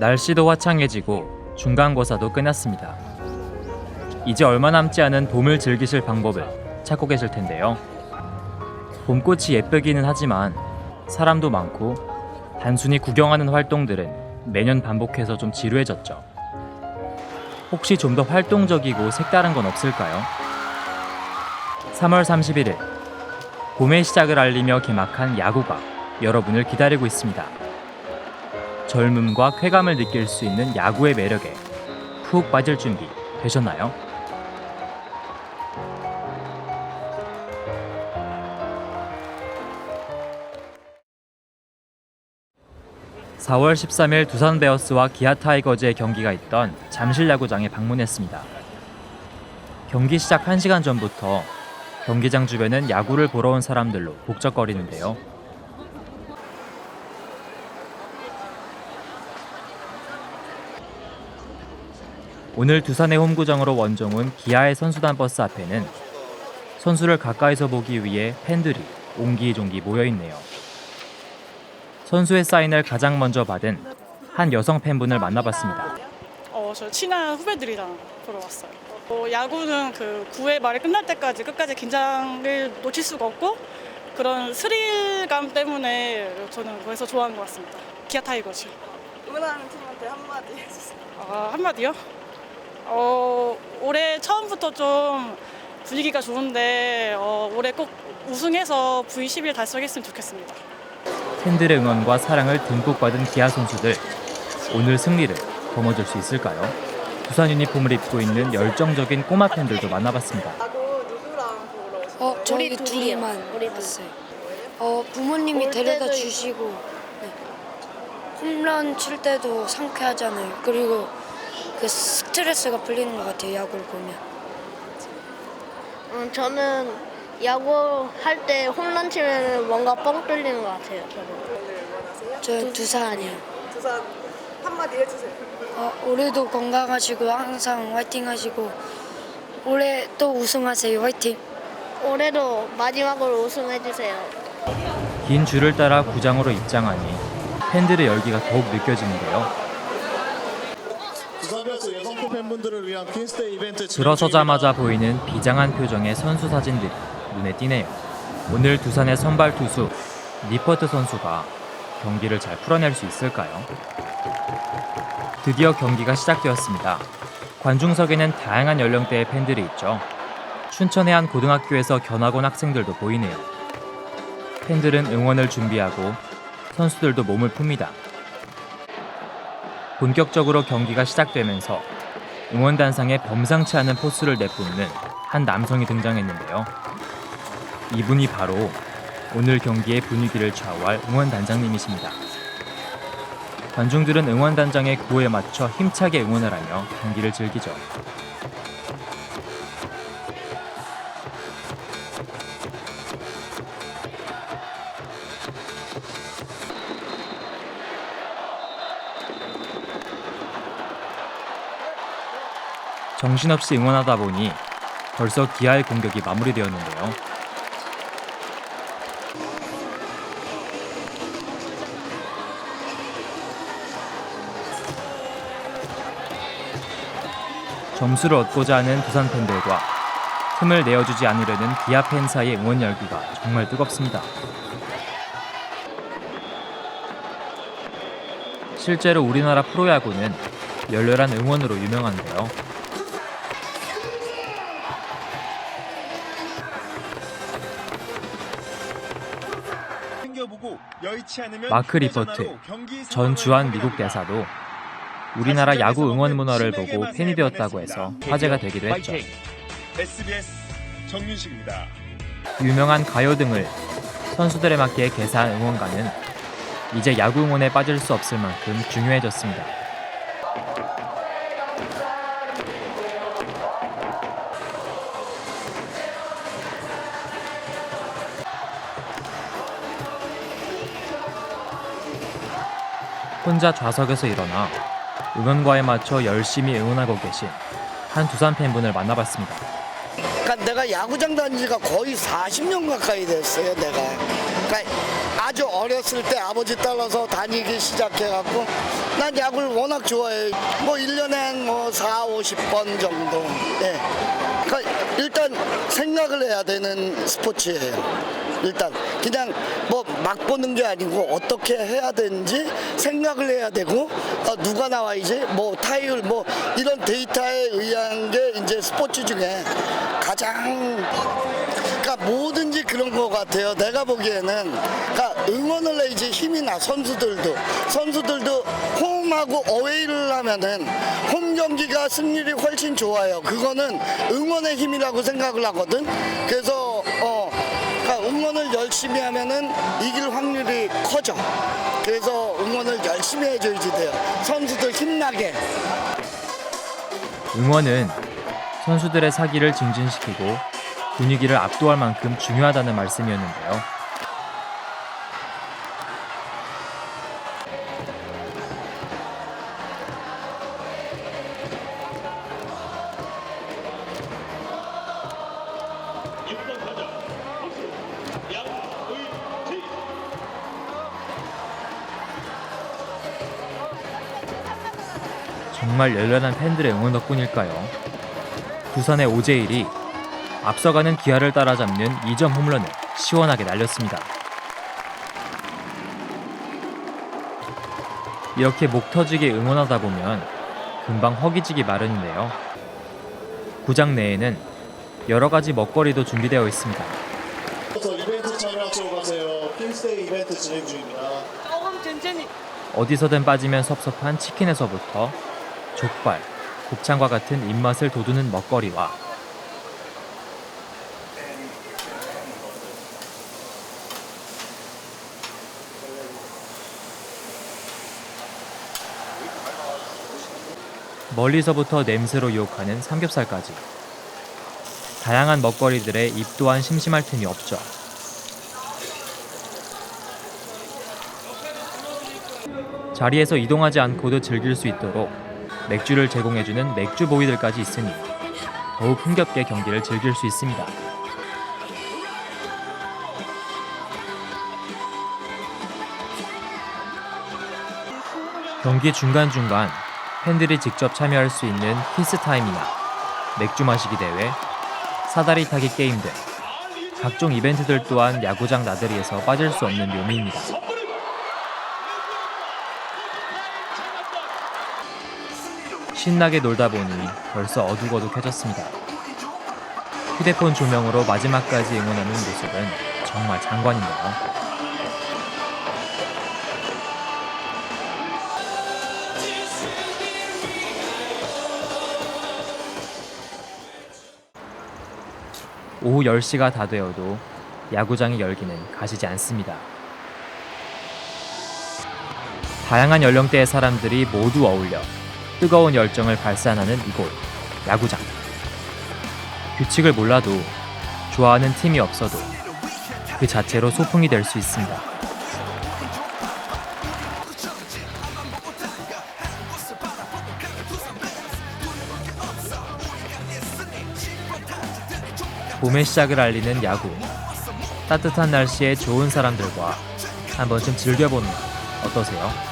날씨도 화창해지고 중간고사도 끝났습니다. 이제 얼마 남지 않은 봄을 즐기실 방법을 찾고 계실 텐데요. 봄꽃이 예쁘기는 하지만 사람도 많고 단순히 구경하는 활동들은 매년 반복해서 좀 지루해졌죠. 혹시 좀 더 활동적이고 색다른 건 없을까요? 3월 31일 봄의 시작을 알리며 개막한 야구가 여러분을 기다리고 있습니다. 젊음과 쾌감을 느낄 수 있는 야구의 매력에 푹 빠질 준비 되셨나요? (4월 13일) 두산 베어스와 기아 타이거즈의 경기가 있던 잠실 야구장에 방문했습니다. 경기 시작 1시간 전부터 경기장 주변은 야구를 보러 온 사람들로 북적거리는데요. 오늘 두산의 홈구장으로 원정 온 기아의 선수단 버스 앞에는 선수를 가까이서 보기 위해 팬들이 옹기종기 모여 있네요. 선수의 사인을 가장 먼저 받은 한 여성 팬분을 만나봤습니다. 어, 저 친한 후배들이랑 보러 왔어요. 어, 야구는 그 9회 말이 끝날 때까지 끝까지 긴장을 놓칠 수가 없고 그런 스릴감 때문에 저는 그래서 좋아하는 것 같습니다. 기아 타이거즈. 응원하는 팀한테 한마디 해주세요. 아, 한마디요? 어, 올해 처음부터 좀 분위기가 좋은데 어, 올해 꼭 우승해서 V11 달성했으면 좋겠습니다. 팬들의 응원과 사랑을 듬뿍 받은 기아 선수들 오늘 승리를 거머쥘 수 있을까요? 두산 유니폼을 입고 있는 열정적인 꼬마 팬들도 만나봤습니다. 어, 저희 우리 둘이요. 둘이만 우리 둘. 왔어요. 어, 부모님이 올 데려다 때도 주시고 네. 홈런 칠 때도 상쾌하잖아요. 그리고 그 스트레스가 풀리는 것 같아요. 야구를 보면. 음, 저는 야구 할 때 홈런 치면 뭔가 뻥 뚫리는 것 같아요. 저는. 오늘 응원하세요? 저 두산이요. 두산 한마디 해주세요. 어, 올해도 건강하시고 항상 화이팅 하시고 올해 또 우승하세요. 화이팅. 올해도 마지막으로 우승해 주세요. 긴 줄을 따라 구장으로 입장하니 팬들의 열기가 더욱 느껴지는데요. 두산베어스 여성부 팬분들을 위한 퀸스데이 이벤트 진행 들어서자마자 보이는 비장한 표정의 선수 사진들이 눈에 띄네요. 오늘 두산의 선발 투수 니퍼트 선수가 경기를 잘 풀어낼 수 있을까요? 드디어 경기가 시작되었습니다. 관중석에는 다양한 연령대의 팬들이 있죠. 춘천의 한 고등학교에서 견학 온 학생들도 보이네요. 팬들은 응원을 준비하고 선수들도 몸을 풉니다. 본격적으로 경기가 시작되면서 응원단상에 범상치 않은 포스를 내뿜는 한 남성이 등장했는데요. 이분이 바로 오늘 경기의 분위기를 좌우할 응원단장님이십니다. 관중들은 응원단장의 구호에 맞춰 힘차게 응원을 하며 경기를 즐기죠. 정신없이 응원하다 보니 벌써 기아의 공격이 마무리되었는데요. 점수를 얻고자 하는 두산 팬들과 틈을 내어주지 않으려는 기아 팬 사이의 응원 열기가 정말 뜨겁습니다. 실제로 우리나라 프로야구는 열렬한 응원으로 유명한데요. 마크 리포트, 휴대전화로 경기 전 주한. 미국 대사도 우리나라 야구 응원 문화를 보고 팬이 되었다고 해서 화제가 되기도 했죠. SBS 정윤식입니다. 유명한 가요 등을 선수들에 맞게 개사한 응원가는 이제 야구 응원에 빠질 수 없을 만큼 중요해졌습니다. 혼자 좌석에서 일어나 응원가에 맞춰 열심히 응원하고 계신 한 두산 팬분을 만나봤습니다. 그러니까 내가 야구장 다닌 지가 거의 40년 가까이 됐어요, 내가. 그러니까 아주 어렸을 때 아버지 따라서 다니기 시작해갖고 난 야구를 워낙 좋아해. 뭐 1년에 한뭐 4, 50번 정도. 예. 그러니까 일단 생각을 해야 되는 스포츠예요. 일단 그냥 뭐 막 보는 게 아니고 어떻게 해야 되는지 생각을 해야 되고 어, 누가 나와야지 뭐 타율 뭐 이런 데이터에 의한 게 이제 스포츠 중에 가장 그러니까 뭐든지 그런 것 같아요. 내가 보기에는 그러니까 응원을 해야지 힘이 나 선수들도 선수들도 홈하고 어웨이를 하면은 홈 경기가 승률이 훨씬 좋아요. 그거는 응원의 힘이라고 생각을 하거든. 그래서 열심히 하면은 이길 확률이 커져. 그래서 응원을 열심히 해줘야지 돼요. 선수들 힘나게. 응원은 선수들의 사기를 증진시키고 분위기를 압도할 만큼 중요하다는 말씀이었는데요. 정말 열렬한 팬들의 응원 덕분일까요? 부산의 오재일이 앞서가는 기아를 따라잡는 2점 홈런을 시원하게 날렸습니다. 이렇게 목 터지게 응원하다 보면 금방 허기지기 마련인데요. 구장 내에는 여러 가지 먹거리도 준비되어 있습니다. 더 이벤트 참여하시고 가세요. 킹스데이 이벤트 진행 중입니다. 젠제니. 어디서든 빠지면 섭섭한 치킨에서부터 족발, 곱창과 같은 입맛을 돋우는 먹거리와 멀리서부터 냄새로 유혹하는 삼겹살까지 다양한 먹거리들에 입 또한 심심할 틈이 없죠. 자리에서 이동하지 않고도 즐길 수 있도록 맥주를 제공해주는 맥주 보이들까지 있으니 더욱 흥겹게 경기를 즐길 수 있습니다. 경기 중간중간 팬들이 직접 참여할 수 있는 키스타임이나 맥주 마시기 대회, 사다리 타기 게임 등 각종 이벤트들 또한 야구장 나들이에서 빠질 수 없는 묘미입니다. 신나게 놀다 보니 벌써 어둑어둑해졌습니다. 휴대폰 조명으로 마지막까지 응원하는 모습은 정말 장관인데요. 오후 10시가 다 되어도 야구장의 열기는 가시지 않습니다. 다양한 연령대의 사람들이 모두 어울려 뜨거운 열정을 발산하는 이곳 야구장. 규칙을 몰라도 좋아하는 팀이 없어도 그 자체로 소풍이 될 수 있습니다. 봄의 시작을 알리는 야구. 따뜻한 날씨에 좋은 사람들과 한 번쯤 즐겨보는 것 어떠세요?